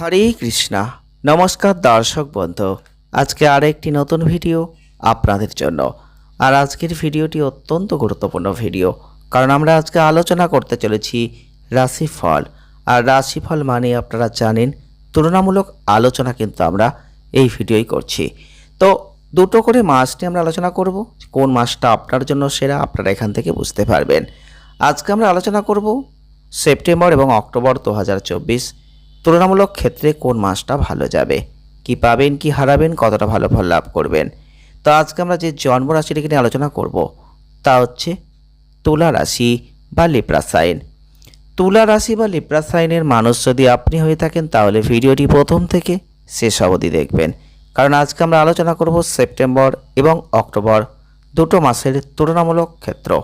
হরে কৃষ্ণা। নমস্কার দর্শক বন্ধু। আজকে আরেকটি নতুন ভিডিও আপনাদের জন্য। আর আজকের ভিডিওটি অত্যন্ত গুরুত্বপূর্ণ ভিডিও। কারণ আমরা আজকে আলোচনা করতে চলেছি রাশিফল। আর রাশিফল মানে আপনারা জানেন, তুলনামূলক আলোচনা কিন্তু আমরা এই ভিডিওই করছি। তো দুটো করে মাস নিয়ে আমরা আলোচনা করব। কোন মাসটা আপনার জন্য সেরা আপনারা এখান থেকে বুঝতে পারবেন। আজকে আমরা আলোচনা করব সেপ্টেম্বর এবং অক্টোবর দু হাজার চব্বিশ। তুলনামূলক ক্ষেত্রে কোন মাসটা ভালো যাবে? কি পাবেন, কি হারাবেন, কতটা ভালো ফল লাভ করবেন? তো আজকে আমরা যে জন্ম রাশিটিকে নিয়ে আলোচনা করব, তা হচ্ছে তুলা রাশি বা লিপ্রা সাইন। তুলা রাশি বা লিপ্রা সাইনের মানুষ যদি আপনি হয়ে থাকেন, তাহলে ভিডিওটি প্রথম থেকে শেষ অবধি দেখবেন। কারণ আজকে আমরা আলোচনা করব সেপ্টেম্বর এবং অক্টোবর, দুটো মাসের তুলনামূলক ক্ষেত্র।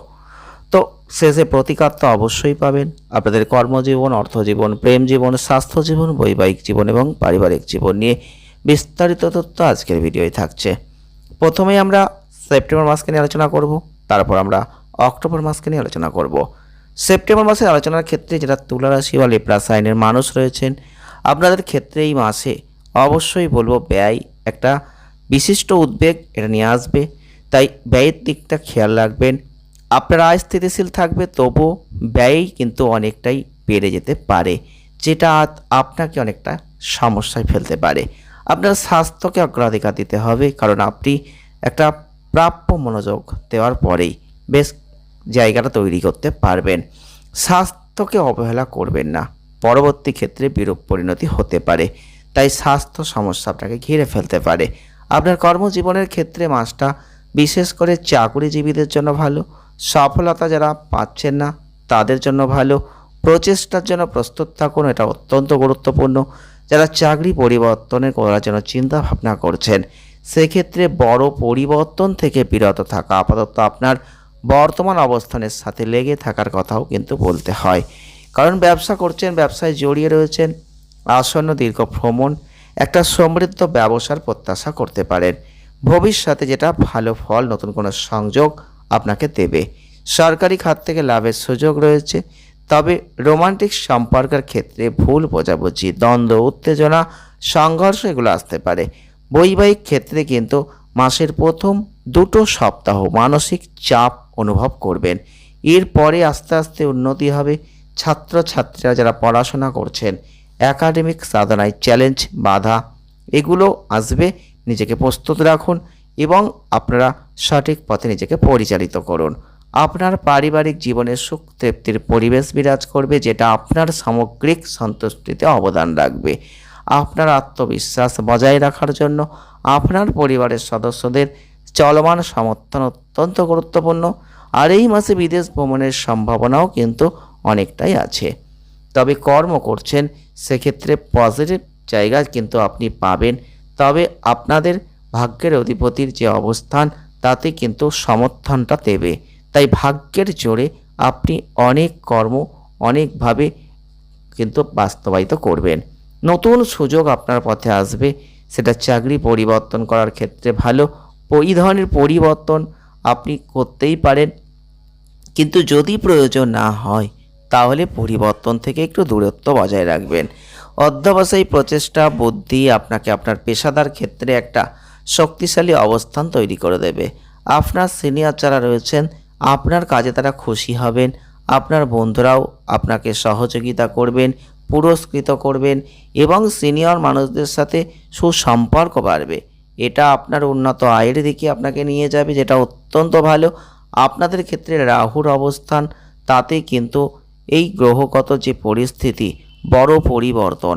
শেষে প্রতিকার তো অবশ্যই পাবেন। আপনাদের কর্মজীবন, অর্থজীবন, প্রেম জীবন, স্বাস্থ্য জীবন, বৈবাহিক জীবন এবং পারিবারিক জীবন নিয়ে বিস্তারিত তথ্য আজকের ভিডিওয় থাকছে। প্রথমেই আমরা সেপ্টেম্বর মাসকে নিয়ে আলোচনা করব, তারপর আমরা অক্টোবর মাসকে নিয়ে আলোচনা করব। সেপ্টেম্বর মাসের আলোচনার ক্ষেত্রে যেটা তুলা রাশি বা লেপ্রা সাইনের মানুষ রয়েছেন, আপনাদের ক্ষেত্রে এই মাসে অবশ্যই বলব ব্যয় একটা বিশিষ্ট উদ্বেগ এটা নিয়ে আসবে। তাই ব্যয়ের দিকটা খেয়াল রাখবেন। আপনার আয় স্থিতিশীল থাকবে, তবু ব্যয় কিন্তু অনেকটাই বেড়ে যেতে পারে, যেটা আপনাকে অনেকটা সমস্যায় ফেলতে পারে। আপনার স্বাস্থ্যকে অগ্রাধিকার দিতে হবে, কারণ আপনি একটা প্রাপ্য মনোযোগ দেওয়ার পরেই বেশ জায়গাটা তৈরি করতে পারবেন। স্বাস্থ্যকে অবহেলা করবেন না, পরবর্তী ক্ষেত্রে বিরূপ পরিণতি হতে পারে, তাই স্বাস্থ্য সমস্যা আপনাকে ঘিরে ফেলতে পারে। আপনার কর্মজীবনের ক্ষেত্রে মাসটা বিশেষ করে চাকুরিজীবীদের জন্য ভালো সফলতা যারা পাচ্ছেন না, তাদের জন্য ভালো। প্রচেষ্টার জন্য প্রস্তুত থাকুন, এটা অত্যন্ত গুরুত্বপূর্ণ। যারা চাকরি পরিবর্তনের করার জন্য চিন্তা ভাবনা করছেন, সেক্ষেত্রে বড় পরিবর্তন থেকে বিরত থাকা আপাতত আপনার বর্তমান অবস্থানের সাথে লেগে থাকার কথাও কিন্তু বলতে হয়। কারণ ব্যবসা করছেন, ব্যবসায় জড়িয়ে রয়েছেন, আসন্ন দীর্ঘ ভ্রমণ, একটা সমৃদ্ধ ব্যবসার প্রত্যাশা করতে পারেন। ভবিষ্যতে যেটা ভালো ফল, নতুন কোনো সংযোগ আপনাকে দেবে। সরকারি খাত থেকে লাভের সুযোগ রয়েছে, তবে রোমান্টিক সম্পর্কের ক্ষেত্রে ভুল বোঝাবুঝি, দ্বন্দ্ব, উত্তেজনা, সংঘর্ষ এগুলো আসতে পারে। বৈবাহিক ক্ষেত্রে কিন্তু মাসের প্রথম দুটো সপ্তাহ মানসিক চাপ অনুভব করবেন। এরপরে আস্তে আস্তে উন্নতি হবে। ছাত্রছাত্রীরা যারা পড়াশোনা করছেন, একাডেমিক সাধনায় চ্যালেঞ্জ, বাধা, এগুলো আসবে। নিজেকে প্রস্তুত রাখুন। এবং আপনারা সঠিক পথে নিজেকে পরিচালিত করুন। আপনার পারিবারিক জীবনে সুখ তৃপ্তির পরিবেশ বিরাজ করবে, যেটা আপনার সামগ্রিক সন্তুষ্টিতে অবদান রাখবে। আপনার আত্মবিশ্বাস বজায় রাখার জন্য আপনার পরিবারের সদস্যদের চলমান সমর্থন অত্যন্ত গুরুত্বপূর্ণ। আর এই মাসে বিদেশ ভ্রমণের সম্ভাবনাও কিন্তু অনেকটাই আছে। তবে কর্ম করছেন, সেক্ষেত্রে পজিটিভ জায়গা কিন্তু আপনি পাবেন। তবে আপনাদের ভাগ্যের অধিপতির যে অবস্থান, তাতে কিন্তু সমর্থনটা দেবে। তাই ভাগ্যের জোরে আপনি অনেক কর্ম অনেকভাবে কিন্তু বাস্তবায়িত করবেন। নতুন সুযোগ আপনার পথে আসবে। সেটা চাকরি পরিবর্তন করার ক্ষেত্রে ভালো। এই ধরনের পরিবর্তন আপনি করতেই পারেন। কিন্তু যদি প্রয়োজন না হয়, তাহলে পরিবর্তন থেকে একটু দূরত্ব বজায় রাখবেন। অধ্যবসায়ী প্রচেষ্টা, বুদ্ধি আপনাকে আপনার পেশাদার ক্ষেত্রে একটা শক্তিশালী অবস্থান তৈরি করে দেবে। আপনার সিনিয়র যারা রয়েছেন, আপনার কাজে তারা খুশি হবেন। আপনার বন্ধুরাও আপনাকে সহযোগিতা করবেন, পুরস্কৃত করবেন এবং সিনিয়র মানুষদের সাথে সুসম্পর্ক বাড়বে। এটা আপনার উন্নত আয়ের দিকে আপনাকে নিয়ে যাবে, যেটা অত্যন্ত ভালো। আপনাদের ক্ষেত্রে রাহুর অবস্থান, তাতে কিন্তু এই গ্রহগত যে পরিস্থিতি, বড় পরিবর্তন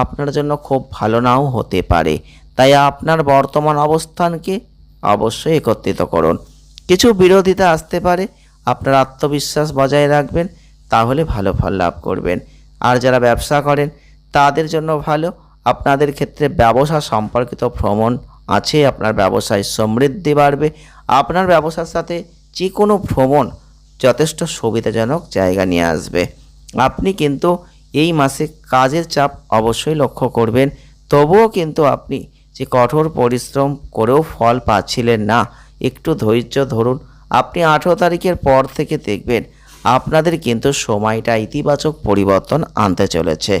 আপনার জন্য খুব ভালো নাও হতে পারে। তাই আপনার বর্তমান অবস্থানকে অবশ্যই একত্রিত করুন। কিছু বিরোধিতা আসতে পারে, আপনার আত্মবিশ্বাস বজায় রাখবেন, তাহলে ভালো ফল লাভ করবেন। আর যারা ব্যবসা করেন, তাদের জন্য ভালো, আপনাদের ক্ষেত্রে ব্যবসা সম্পর্কিত ভ্রমণ আছে, আপনার ব্যবসায় সমৃদ্ধি বাড়বে, আপনার ব্যবসার সাথে যে কোনো ভ্রমণ যথেষ্ট সুবিধাজনক জায়গা নিয়ে আসবে। আপনি কিন্তু এই মাসে কাজের চাপ অবশ্যই লক্ষ্য করবেন, তবুও কিন্তু আপনি যে কঠোর পরিশ্রম করেও ফল পাচ্ছিলেন না। একটু ধৈর্য ধরুন। আপনি আঠেরো তারিখের পর থেকে দেখবেন আপনাদের কিন্তু সময়টা ইতিবাচক পরিবর্তন আনতে চলেছে।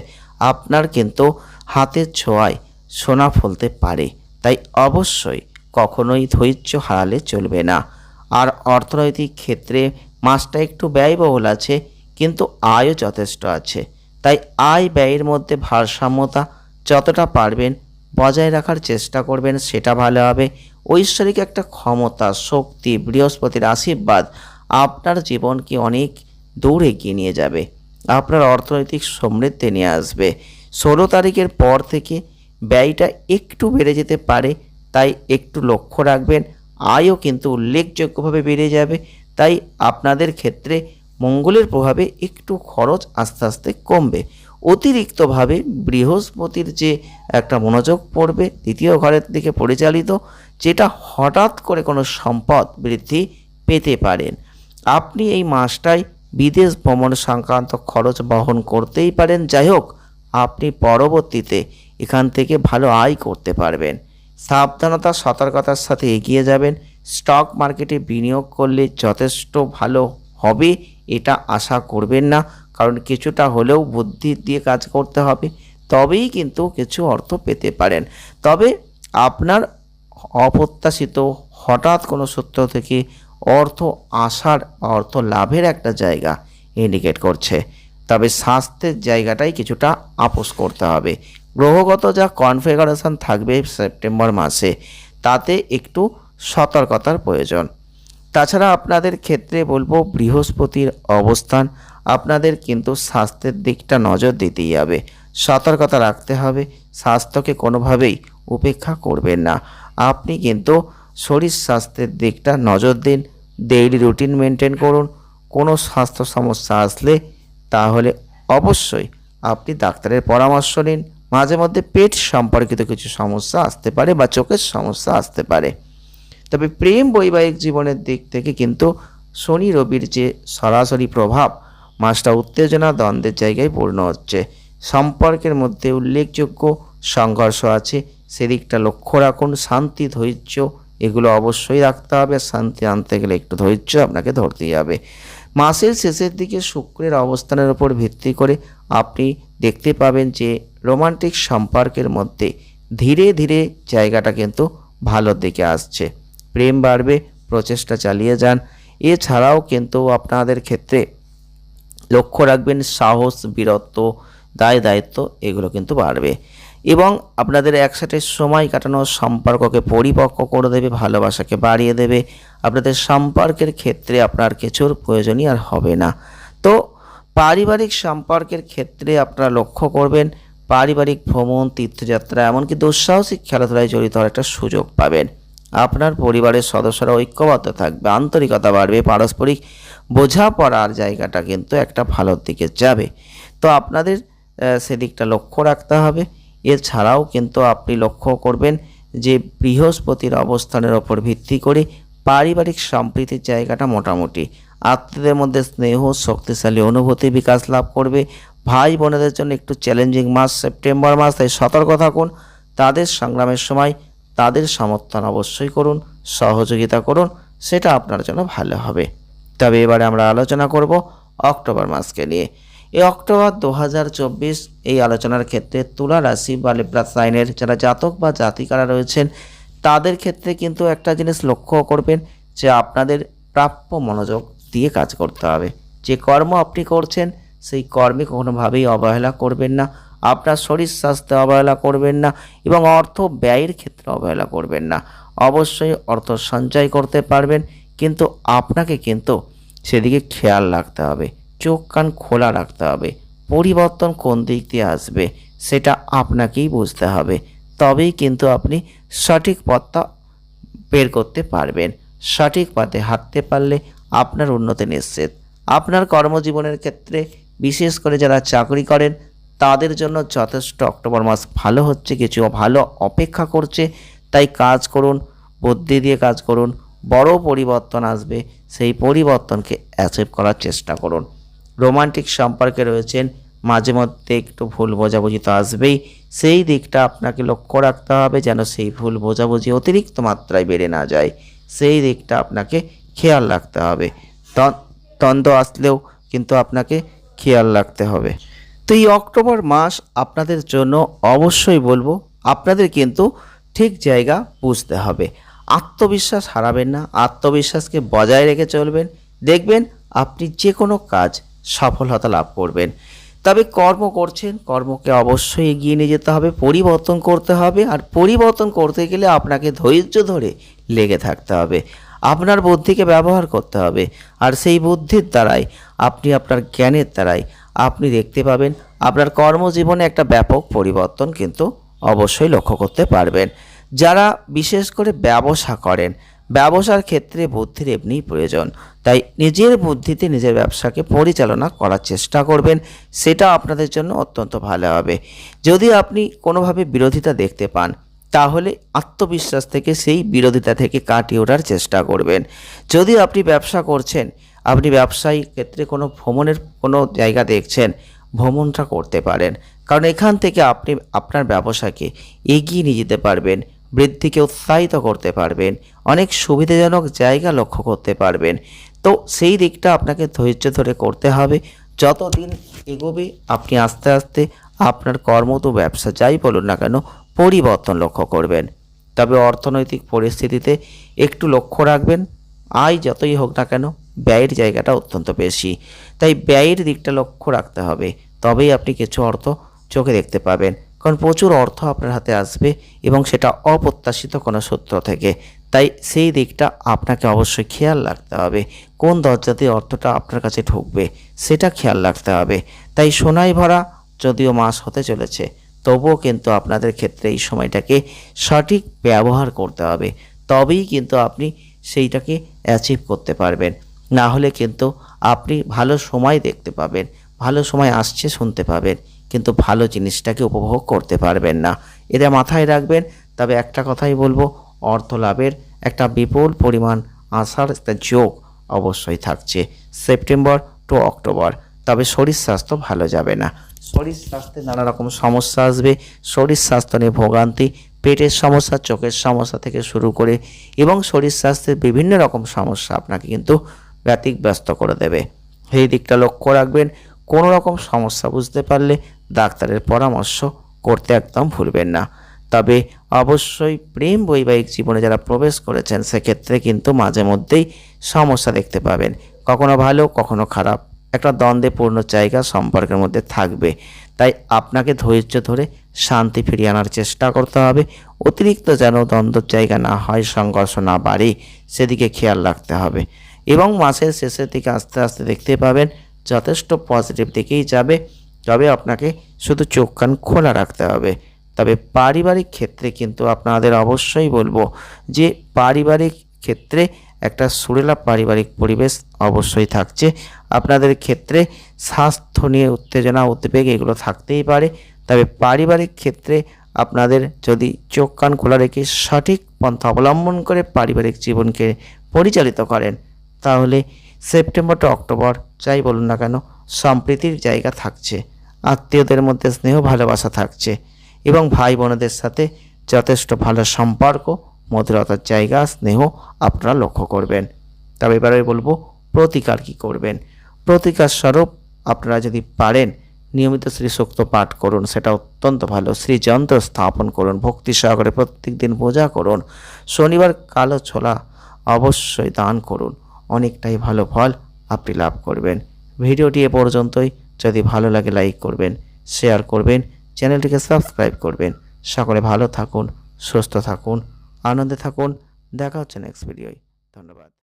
আপনার কিন্তু হাতের ছোঁয়ায় সোনা ফলতে পারে। তাই অবশ্যই কখনোই ধৈর্য হারালে চলবে না। আর অর্থনৈতিক ক্ষেত্রে মাসটা একটু ব্যয়বহুল আছে, কিন্তু আয়ও যথেষ্ট আছে। তাই আয় ব্যয়ের মধ্যে ভারসাম্যতা যতটা পারবেন বজায় রাখার চেষ্টা করবেন, সেটা ভালো হবে। ঐশ্বরিক একটা ক্ষমতা, শক্তি, বৃহস্পতির আশীর্বাদ আপনার জীবনকে অনেক দূর এগিয়ে নিয়ে যাবে। আপনার অর্থনৈতিক সমৃদ্ধি নিয়ে আসবে। ষোলো তারিখের পর থেকে ব্যয়টা একটু বেড়ে যেতে পারে, তাই একটু লক্ষ্য রাখবেন। আয়ও কিন্তু উল্লেখযোগ্যভাবে বেড়ে যাবে, তাই আপনাদের ক্ষেত্রে মঙ্গলের প্রভাবে একটু খরচ আস্তে আস্তে কমবে। অতিরিক্তভাবে বৃহস্পতির যে একটা মনোযোগ পড়বে, দ্বিতীয় ঘরের দিকে পরিচালিত, যেটা হঠাৎ করে কোনো সম্পদ বৃদ্ধি পেতে পারেন আপনি এই মাসটায় বিদেশ ভ্রমণ সংক্রান্ত খরচ বহন করতেই পারেন। যাই হোক, আপনি পরবর্তীতে এখান থেকে ভালো আয় করতে পারবেন। সাবধানতা, সতর্কতার সাথে এগিয়ে যাবেন। স্টক মার্কেটে বিনিয়োগ করলে যথেষ্ট ভালো হবে, এটা আশা করবেন না। কারণ কিছুটা হলেও বুদ্ধি দিয়ে কাজ করতে হবে, তবেই কিন্তু কিছু অর্থ পেতে পারেন। তবে আপনার অপ্রত্যাশিত হঠাৎ কোনো সূত্র থেকে অর্থ আসার অর্থ লাভের একটা জায়গা ইন্ডিকেট করছে। তবে স্বাস্থ্যের জায়গাটাই কিছুটা আপোষ করতে হবে। গ্রহগত যা কনফিগারেশন থাকবে সেপ্টেম্বর মাসে, তাতে একটু সতর্কতার প্রয়োজন। তাছাড়া আপনাদের ক্ষেত্রে বলব বৃহস্পতির অবস্থান আপনাদের কিন্তু স্বাস্থ্যের দিকটা নজর দিতেই হবে। সতর্কতা রাখতে হবে। স্বাস্থ্যকে কোনোভাবেই উপেক্ষা করবেন না। আপনি কিন্তু শরীর স্বাস্থ্যের দিকটা নজর দিন। ডেইলি রুটিন মেনটেন করুন। কোনো স্বাস্থ্য সমস্যা আসলে তাহলে অবশ্যই আপনি ডাক্তারের পরামর্শ নিন। মাঝে মধ্যে পেট সম্পর্কিত কিছু সমস্যা আসতে পারে বা চোখের সমস্যা আসতে পারে। তবে প্রেম বৈবাহিক জীবনের দিক থেকে কিন্তু শনি রবির যে সরাসরি প্রভাব মাসটা উত্তেজনা দ্বন্দ্বের জায়গায় পূর্ণ হচ্ছে। সম্পর্কের মধ্যে উল্লেখযোগ্য সংঘর্ষ আছে। সেদিকটা লক্ষ্য রাখুন, শান্তি, ধৈর্য, এগুলো অবশ্যই রাখতে হবে। শান্তি আনতে গেলে একটু ধৈর্য আপনাকে ধরতেই হবে। মাসের শেষের দিকে শুক্রের অবস্থানের উপর ভিত্তি করে আপনি দেখতে পাবেন যে, রোমান্টিক সম্পর্কের মধ্যে ধীরে ধীরে জায়গাটা কিন্তু ভালোর দিকে আসছে। প্রেম বাড়বে, প্রচেষ্টা চালিয়ে যান। এছাড়াও কিন্তু আপনাদের ক্ষেত্রে লক্ষ্য রাখবেন, সাহস, বীরত্ব, দায় দায়িত্ব, এগুলো কিন্তু বাড়বে। এবং আপনাদের একসাথে সময় কাটানোর সম্পর্ককে পরিপক্ক করে দেবে, ভালোবাসাকে বাড়িয়ে দেবে। আপনাদের সম্পর্কের ক্ষেত্রে আপনার কিছুর প্রয়োজনই আর হবে না। তো পারিবারিক সম্পর্কের ক্ষেত্রে আপনারা লক্ষ্য করবেন, পারিবারিক ভ্রমণ, তীর্থযাত্রা, এমনকি দুঃসাহসিক খেলাধুলায় জড়িত হওয়ার একটা সুযোগ পাবেন। আপনার পরিবারের সদস্যরা ঐক্যবদ্ধ থাকবে, আন্তরিকতা বাড়বে, পারস্পরিক বোঝাপড়ার জায়গাটা কিন্তু একটা ভালোর দিকে যাবে। তো আপনাদের সেদিকটা লক্ষ্য রাখতে হবে। এছাড়াও কিন্তু আপনি লক্ষ্য করবেন যে বৃহস্পতির অবস্থানের ওপর ভিত্তি করে পারিবারিক সম্প্রীতির জায়গাটা মোটামুটি। আত্মীয়দের মধ্যে স্নেহ, শক্তিশালী অনুভূতি বিকাশ লাভ করবে। ভাই বোনেদের জন্য একটু চ্যালেঞ্জিং মাস, সেপ্টেম্বর মাস, তাই সতর্ক থাকুন। তাদের সংগ্রামের সময় তাদের সমর্থন অবশ্যই করুন, সহযোগিতা করুন, সেটা আপনার জন্য ভালো হবে। তবে এবারে আমরা আলোচনা করব অক্টোবর মাসকে নিয়ে। এই অক্টোবর দু হাজার চব্বিশ এই আলোচনার ক্ষেত্রে তুলা রাশি বা লিব্রা সাইনের যারা জাতক বা জাতিকারা রয়েছেন, তাদের ক্ষেত্রে কিন্তু একটা জিনিস লক্ষ্য করবেন যে আপনাদের প্রাপ্য মনোযোগ দিয়ে কাজ করতে হবে। যে কর্ম আপনি করছেন, সেই কর্মে কোনোভাবেই অবহেলা করবেন না। আপনার শরীর স্বাস্থ্যে অবহেলা করবেন না এবং অর্থ ব্যয়ের ক্ষেত্রে অবহেলা করবেন না। অবশ্যই অর্থ সঞ্চয় করতে পারবেন কিন্তু আপনাকে কিন্তু সেদিকে খেয়াল রাখতে হবে, চোখ কান খোলা রাখতে হবে, পরিবর্তন কোন দিক দিয়ে আসবে সেটা আপনাকেই বুঝতে হবে, তবেই কিন্তু আপনি সঠিক পথটা বের করতে পারবেন, সঠিক পথে হাঁটতে পারলে আপনার উন্নতি নিশ্চিত। আপনার কর্মজীবনের ক্ষেত্রে বিশেষ করে যারা চাকরি করেন, তাদের জন্য যথেষ্ট অক্টোবর মাস ভালো হচ্ছে কিছু ভালো অপেক্ষা করছে, তাই কাজ করুন, বুদ্ধি দিয়ে কাজ করুন বড় পরিবর্তন আসবে, সেই পরিবর্তনকে অ্যাচিভ করার চেষ্টা করুন। রোমান্টিক সম্পর্কে রয়েছেন, মাঝে মধ্যে একটু ভুল বোঝাবুঝি তো আসবেই। সেই দিকটা আপনাকে লক্ষ্য রাখতে হবে যেন সেই ভুল বোঝাবুঝি অতিরিক্ত মাত্রায় বেড়ে না যায়। সেই দিকটা আপনাকে খেয়াল রাখতে হবে। দ্বন্দ্ব আসলেও কিন্তু আপনাকে খেয়াল রাখতে হবে। তো এই অক্টোবর মাস আপনাদের জন্য অবশ্যই বলব, আপনাদের কিন্তু ঠিক জায়গা বুঝতে হবে। আত্মবিশ্বাস হারাবেন না, আত্মবিশ্বাসকে বজায় রেখে চলবেন। দেখবেন আপনি যে কোনো কাজ সফলতা লাভ করবেন। তবে কর্ম করছেন, কর্মকে অবশ্যই এগিয়ে নিয়ে যেতে হবে, পরিবর্তন করতে হবে আর পরিবর্তন করতে গেলে আপনাকে ধৈর্য ধরে লেগে থাকতে হবে। আপনার বুদ্ধিকে ব্যবহার করতে হবে আর সেই বুদ্ধির দ্বারাই, আপনি আপনার জ্ঞানের দ্বারাই আপনি দেখতে পাবেন, আপনার কর্মজীবনে একটা ব্যাপক পরিবর্তন কিন্তু অবশ্যই লক্ষ্য করতে পারবেন। যারা বিশেষ করে ব্যবসা করেন, ব্যবসার ক্ষেত্রে বুদ্ধির এমনিই প্রয়োজন। তাই নিজের বুদ্ধিতে নিজের ব্যবসাকে পরিচালনা করার চেষ্টা করবেন, সেটা আপনাদের জন্য অত্যন্ত ভালো হবে। যদি আপনি কোনোভাবে বিরোধিতা দেখতে পান, তাহলে আত্মবিশ্বাস থেকে সেই বিরোধিতা থেকে কাটিয়ে ওঠার চেষ্টা করবেন। যদি আপনি ব্যবসা করছেন, আপনি ব্যবসায়ী ক্ষেত্রে কোনো ভ্রমণের কোনো জায়গা দেখছেন, ভ্রমণটা করতে পারেন। কারণ এখান থেকে আপনি আপনার ব্যবসাকে এগিয়ে নিয়ে যেতে পারবেন। বৃদ্ধিকে উৎসাহিত করতে পারবেন, অনেক সুবিধাজনক জায়গা লক্ষ্য করতে পারবেন। তো সেই দিকটা আপনাকে ধৈর্য ধরে করতে হবে। যতদিন এগোবে, আপনি আস্তে আস্তে আপনার কর্ম তো ব্যবসা যাই বলুন না কেন, পরিবর্তন লক্ষ্য করবেন। তবে অর্থনৈতিক পরিস্থিতিতে একটু লক্ষ্য রাখবেন। আয় যতই হোক না কেন, ব্যয়ের জায়গাটা অত্যন্ত বেশি। তাই ব্যয়ের দিকটা লক্ষ্য রাখতে হবে। তবেই আপনি কিছু অর্থ চোখে দেখতে পাবেন। কারণ প্রচুর অর্থ আপনার হাতে আসবে এবং সেটা অপ্রত্যাশিত কোনো সূত্র থেকে। তাই সেই দিকটা আপনাকে অবশ্যই খেয়াল রাখতে হবে। কোন দরজাতে অর্থটা আপনার কাছে ঢুকবে, সেটা খেয়াল রাখতে হবে। তাই সোনাই ভরা যদিও মাস হতে চলেছে, তবুও কিন্তু আপনাদের ক্ষেত্রে এই সময়টাকে সঠিক ব্যবহার করতে হবে। তবেই কিন্তু আপনি সেইটাকে অ্যাচিভ করতে পারবেন। না হলে কিন্তু আপনি ভালো সময় দেখতে পাবেন, ভালো সময় আসছে শুনতে পাবেন। কিন্তু ভালো জিনিসটাকে উপভোগ করতে পারবেন না। এটা মাথায় রাখবেন। তবে একটা কথাই বলব অর্থ লাভের একটা বিপুল পরিমাণ আসার একটা যোগ অবশ্যই থাকছে। September to October. তবে শরীর স্বাস্থ্য ভালো যাবে না। শরীর স্বাস্থ্যে নানা রকম সমস্যা আসবে। শরীর স্বাস্থ্য নিয়ে ভোগান্তি, পেটের সমস্যা, চোখের সমস্যা থেকে শুরু করে এবং শরীর স্বাস্থ্যের বিভিন্ন রকম সমস্যা আপনাকে কিন্তু ব্যতিগ্রস্ত করে দেবে। সেই দিকটা লক্ষ্য রাখবেন। কোনো রকম সমস্যা বুঝতে পারলে ডাক্তারের পরামর্শ করতে একদম ভুলবেন না। তবে অবশ্যই প্রেম বৈবাহিক জীবনে যারা প্রবেশ করেছেন, সেক্ষেত্রে কিন্তু মাঝে মধ্যেই সমস্যা দেখতে পাবেন। কখনো ভালো, কখনো খারাপ। একটা দ্বন্দ্বপূর্ণ জায়গা সম্পর্কের মধ্যে থাকবে। তাই আপনাকে ধৈর্য ধরে শান্তি ফিরিয়ে আনার চেষ্টা করতে হবে। অতিরিক্ত যেন দ্বন্দ্বর জায়গা না হয়, সংঘর্ষ না বাড়ে, সেদিকে খেয়াল রাখতে হবে। এবং মাসের শেষের দিকে আস্তে আস্তে দেখতে পাবেন যথেষ্ট পজিটিভ দিকেই যাবে। তবে আপনাকে শুধু চোখ কান খোলা রাখতে হবে। তবে পারিবারিক ক্ষেত্রে কিন্তু আপনাদের অবশ্যই বলব যে, পারিবারিক ক্ষেত্রে একটা সুরেলা পারিবারিক পরিবেশ অবশ্যই থাকছে। আপনাদের ক্ষেত্রে স্বাস্থ্য নিয়ে উত্তেজনা, উদ্বেগ এগুলো থাকতেই পারে। তবে পারিবারিক ক্ষেত্রে আপনাদের যদি চোখ কান খোলা রেখে সঠিক পন্থা অবলম্বন করে পারিবারিক জীবনকে পরিচালিত করেন, তাহলে সেপ্টেম্বর টু অক্টোবর, যাই বলুন না কেন, সম্প্রীতির জায়গা থাকছে, আত্মীয়দের মধ্যে স্নেহ, ভালোবাসা থাকছে এবং ভাই বোনেদের সাথে যথেষ্ট ভালো সম্পর্ক, মধুরতার জায়গা, স্নেহ আপনারা লক্ষ্য করবেন। তবে এবারে বলব, প্রতিকার কি করবেন? প্রতিকার স্বরূপ আপনারা যদি পারেন, নিয়মিত শ্রী সূক্ত পাঠ করুন, সেটা অত্যন্ত ভালো। শ্রী যন্ত্র স্থাপন করুন, ভক্তি সহকারে প্রত্যেক দিন পূজা করুন, শনিবার কালো ছোলা অবশ্যই দান করুন। অনেকটাই ভালো ফল আপনি লাভ করবেন। ভিডিওটি এ পর্যন্তই। যদি ভালো লাগে লাইক করবেন শেয়ার করবেন, চ্যানেলটিকে সাবস্ক্রাইব করবেন। সকলে ভালো থাকুন, সুস্থ থাকুন, আনন্দে থাকুন। দেখা হচ্ছে নেক্সট ভিডিওয় ধন্যবাদ।